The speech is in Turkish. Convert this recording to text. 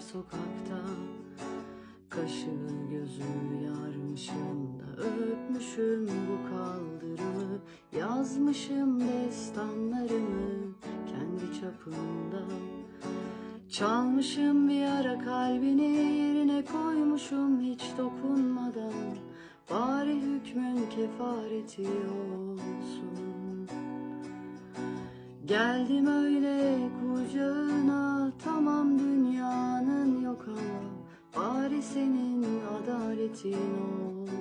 sokakta. Kaşı gözü yarmışım da öpmüşüm bu kaldırımı. Yazmışım destanlarımı kendi çapımda. Çalmışım bir ara kalbini yerine koymuşum hiç dokunmadan. Bari hükmün kefareti olsun. Geldim öyle kucağına 日の